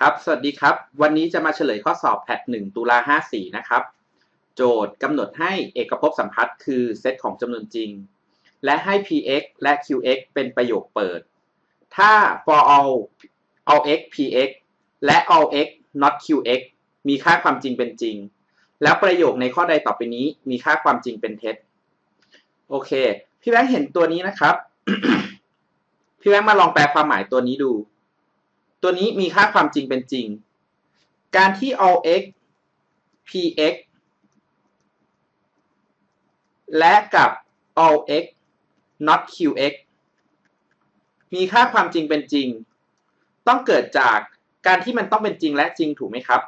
ครับ สวัสดีครับ วันนี้จะมาเฉลยข้อสอบแพท1ตุลา54 นะครับ โจทย์กำหนดให้เอกภพสัมพัทธ์คือเซตของจำนวนจริง และให้ px และ qx เป็นประโยคเปิด ถ้า for all all x px และ all x not qx มีค่าความจริงเป็นจริง แล้วประโยคในข้อใดต่อไปนี้มีค่าความจริงเป็นเท็จ โอเค พี่แบงค์เห็นตัวนี้นะครับ พี่แบงค์มาลองแปลความหมายตัวนี้ดู ตัวนี้มีค่าความจริงเป็นจริง การที่ all x px และกับ all x not qx มีค่าความจริงเป็นจริง ต้องเกิดจากการที่มันต้องเป็นจริงและจริงถูกไหมครับ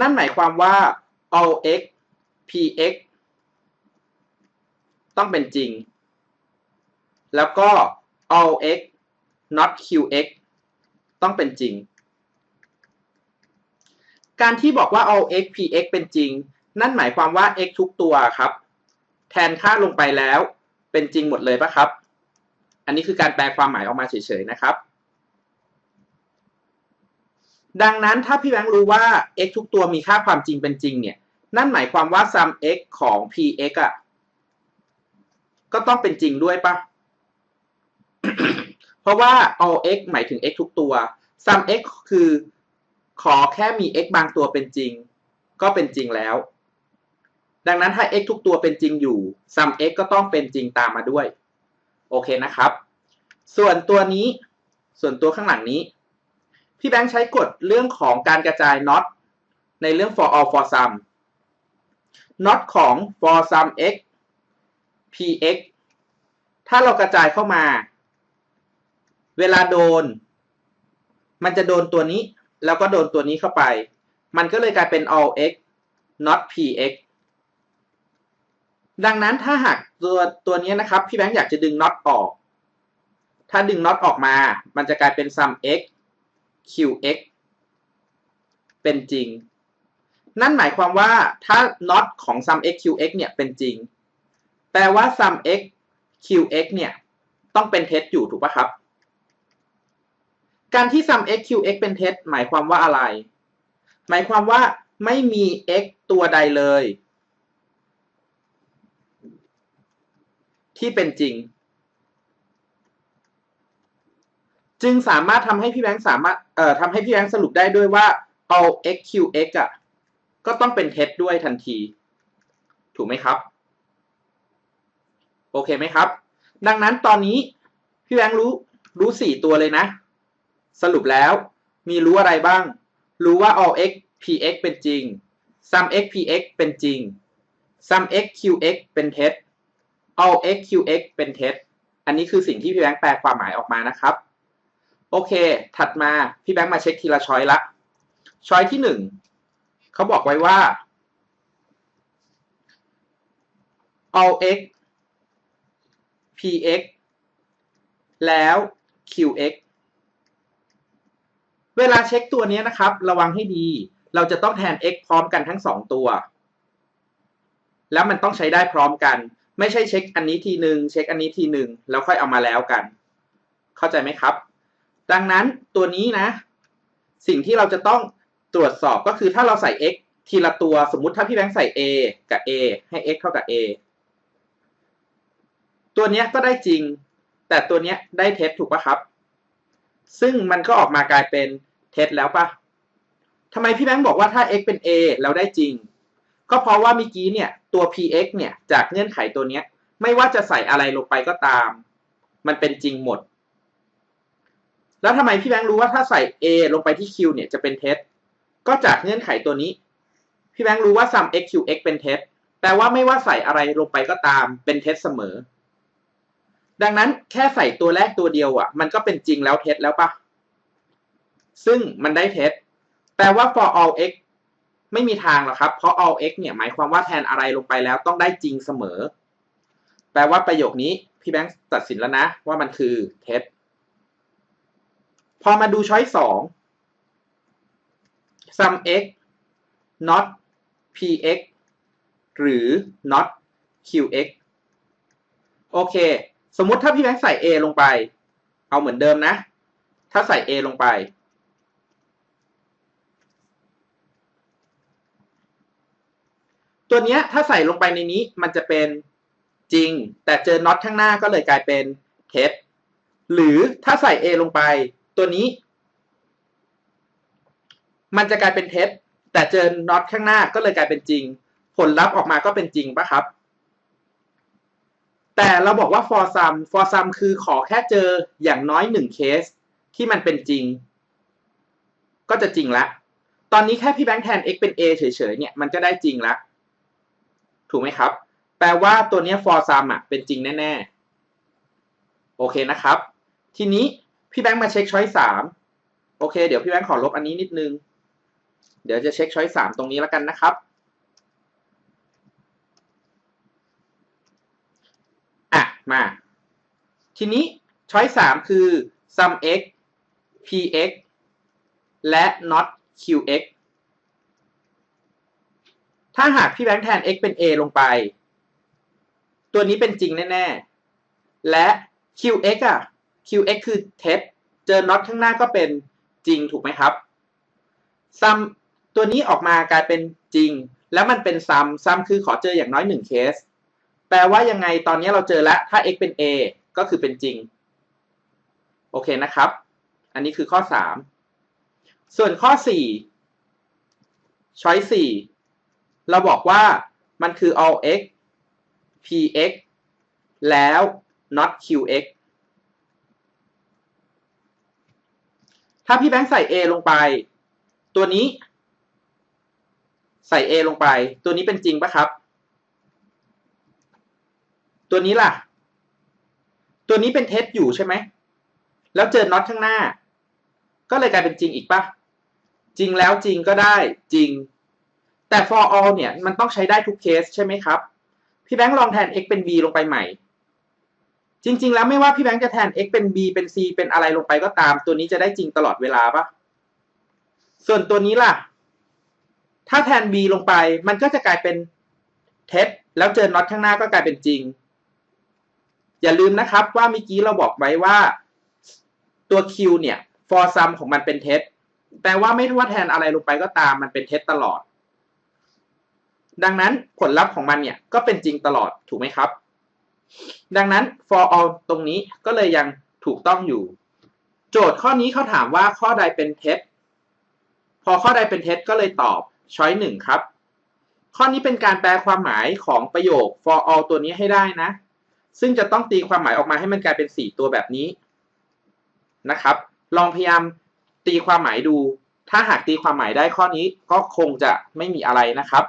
นั่นหมายความว่า all x px ต้องเป็นจริง แล้วก็ all x not qx ต้องเป็นจริง การที่บอกว่า all x px เป็นจริง นั่นหมายความว่า x ทุกตัวครับ แทนค่าลงไปแล้ว เป็นจริงหมดเลยปะครับ อันนี้คือการแปลความหมายออกมาเฉยๆนะครับ ดังนั้นถ้าพี่แบงค์รู้ว่า x ทุกตัวมีค่าความจริงเป็นจริงเนี่ย นั่นหมายความว่า sum x ของ px อะก็ต้องเป็นจริงด้วยปะ เพราะว่า all x หมายถึง x ทุกตัว sum x คือขอแค่มี x บางตัวเป็นจริง ก็เป็นจริงแล้ว ดังนั้นถ้า x ทุกตัวเป็นจริงอยู่ sum x ก็ต้องเป็นจริงตามมาด้วย โอเคนะครับ ส่วนตัวนี้ ส่วนตัวข้างหลังนี้ พี่แบงค์ใช้กฎเรื่องของการกระจาย not ในเรื่อง for all for sum not ของ for sum x px ถ้าเรากระจายเข้ามา เวลาโดน มันจะโดนตัวนี้ แล้วก็โดนตัวนี้เข้าไป มันก็เลยกลายเป็น all x not px ดังนั้นถ้าหากตัวตัวนี้นะครับ พี่แบงค์อยากจะดึง not ออก ถ้าดึง not ออกมา มันจะกลายเป็น sum x qx เป็นจริง นั่นหมายความว่าถ้า not ของ sum x qx เนี่ยเป็นจริง แปลว่า sum x qx เนี่ย ต้องเป็นเท็จอยู่ถูกปะครับ การที่ sum x qx เป็นเท็จหมายความว่าอะไร หมายความว่าไม่มี x ตัวใดเลย ที่เป็นจริง จึงสามารถทำให้พี่แบงค์สามารถเอ่อทำให้พี่แบงค์สรุปได้ด้วยว่าเอา x qx อะก็ต้องเป็นเท็จด้วยทันที ถูกไหมครับ โอเคไหมครับ ดังนั้นตอนนี้พี่แบงค์รู้รู้สี่ตัวเลยนะ สรุปแล้ว มีรู้อะไรบ้าง รู้ว่า all x px เป็นจริง sum x px เป็นจริง sum x qx เป็นเท็จ all x qx เป็นเท็จ อันนี้คือสิ่งที่พี่แบงค์แปลความหมายออกมานะครับ โอเค ถัดมาพี่แบงค์มาเช็คทีละช้อยละ ช้อยที่หนึ่งเขาบอกไว้ว่า all x px แล้ว qx เวลาเช็คตัวนี้นะครับ ระวังให้ดี เราจะต้องแทน x พร้อมกันทั้งสองตัว แล้วมันต้องใช้ได้พร้อมกัน ไม่ใช่เช็คอันนี้ทีหนึ่งเช็คอันนี้ทีหนึ่งแล้วค่อยเอามาแล้วกัน เข้าใจไหมครับ ดังนั้นตัวนี้นะ สิ่งที่เราจะต้องตรวจสอบก็คือถ้าเราใส่ x ทีละตัวสมมุติถ้าพี่แบงค์ใส่ a กับ a ให้ x เท่ากับ a ตัวนี้ก็ได้จริง แต่ตัวนี้ได้เท็จถูกปะครับ ซึ่งมันก็ออกมากลายเป็น เท็จแล้วปะทำไมพี่แบงค์บอกว่าถ้า x เป็น a แล้วได้จริง ก็เพราะว่าเมื่อกี้เนี่ยตัว px เนี่ยจากเงื่อนไขตัวเนี้ย ไม่ว่าจะใส่อะไรลงไปก็ตาม มันเป็นจริงหมด แล้วทำไมพี่แบงค์รู้ว่าถ้าใส่ a ลงไปที่ q เนี่ยจะเป็นเท็จก็จากเงื่อนไขตัวนี้ พี่แบงค์รู้ว่า sum x qx เป็นเท็จแปลว่าไม่ว่าใส่อะไรลงไปก็ตาม เป็นเท็จเสมอ ดังนั้นแค่ใส่ตัวแรกตัวเดียวอะ มันก็เป็นจริงแล้วเท็จแล้วปะ ซึ่งมันได้เท็จแปลว่า for all x ไม่มีทางหรอกครับ เพราะ all x เนี่ยหมายความว่าแทนอะไรลงไปแล้วต้องได้จริงเสมอ แปลว่าประโยคนี้พี่แบงค์ตัดสินแล้วนะ ว่ามันคือเท็จพอมาดูช้อยสอง sum x not px หรือ not qx โอเค สมมติถ้าพี่แบงค์ใส่ a ลงไป เอาเหมือนเดิมนะ ถ้าใส่ a ลงไป ตัวเนี้ยถ้าใส่ลงไปในนี้มันจะเป็นจริง แต่เจอน็อตข้างหน้าก็เลยกลายเป็นเท็จหรือถ้าใส่ A ลงไป ตัวนี้ มันจะกลายเป็นเท็จแต่เจอน็อตข้างหน้าก็เลยกลายเป็นจริง ผลลัพธ์ออกมาก็เป็นจริงปะครับ แต่เราบอกว่า for sum for sum คือขอแค่เจออย่างน้อยหนึ่งเคสที่มันเป็นจริง ก็จะจริงละ ตอนนี้แค่พี่แบงค์แทน x เป็น a เฉยๆเนี่ยมันก็ได้จริงละ ถูกไหมครับ แปลว่าตัวนี้ for sum อะเป็นจริงแน่ ๆ โอเคนะครับ ทีนี้พี่แบงค์มาเช็คช้อยสามโอเค เดี๋ยวพี่แบงค์ขอลบอันนี้นิดนึง เดี๋ยวจะเช็คช้อยสามตรงนี้แล้วกันนะครับอะมา ทีนี้ช้อยสามคือ sum x px และ not qx ถ้าหากพี่แบงค์แทน x เป็น a ลงไป ตัวนี้เป็นจริงแน่ ๆ และ qx อะ qx คือเท็จเจอ not ข้างหน้าก็เป็นจริงถูกไหมครับ sum ตัวนี้ออกมากลายเป็นจริง แล้วมันเป็น sum sum คือขอเจออย่างน้อยหนึ่งเคส แปลว่ายังไงตอนนี้เราเจอแล้ว ถ้า x เป็น a ก็คือเป็นจริง โอเคนะครับ อันนี้คือข้อ 3 ส่วนข้อ4 choice 4 เราบอกว่ามันคือ all x px แล้ว not qx ถ้าพี่แบงค์ใส่ a ลงไป ตัวนี้ ใส่ a ลงไป ตัวนี้เป็นจริงปะครับ ตัวนี้ล่ะ ตัวนี้เป็นเท็จอยู่ใช่ไหม แล้วเจอน็อตข้างหน้า ก็เลยกลายเป็นจริงอีกปะจริงแล้วจริงก็ได้จริง แต่ for all เนี่ยมันต้องใช้ได้ทุกเคสใช่ไหมครับ พี่แบงค์ลองแทน x เป็น b ลงไปใหม่ จริง ๆ แล้วไม่ว่าพี่แบงค์จะแทน x เป็น b เป็น c เป็นอะไรลงไปก็ตาม ตัวนี้จะได้จริงตลอดเวลาปะส่วนตัวนี้ล่ะ ถ้าแทน b ลงไป มันก็จะกลายเป็นเท็จแล้วเจอน็อตข้างหน้าก็กลายเป็นจริง อย่าลืมนะครับว่าเมื่อกี้เราบอกไว้ว่าตัว q เนี่ย for sum ของมันเป็นเท็จแปลว่าไม่ว่าแทนอะไรลงไปก็ตามมันเป็นเท็จตลอด ดังนั้นผลลัพธ์ของมันเนี่ยก็เป็นจริงตลอดถูกไหมครับ ดังนั้น for all ตรงนี้ก็เลยยังถูกต้องอยู่ โจทย์ข้อนี้เขาถามว่าข้อใดเป็นเท็จ พอข้อใดเป็นเท็จก็เลยตอบ choice หนึ่งครับ ข้อนี้เป็นการแปลความหมายของประโยค for all ตัวนี้ให้ได้นะ ซึ่งจะต้องตีความหมายออกมาให้มันกลายเป็น 4 ตัวแบบนี้นะครับ ลองพยายามตีความหมายดู ถ้าหากตีความหมายได้ข้อนี้ก็คงจะไม่มีอะไรนะครับ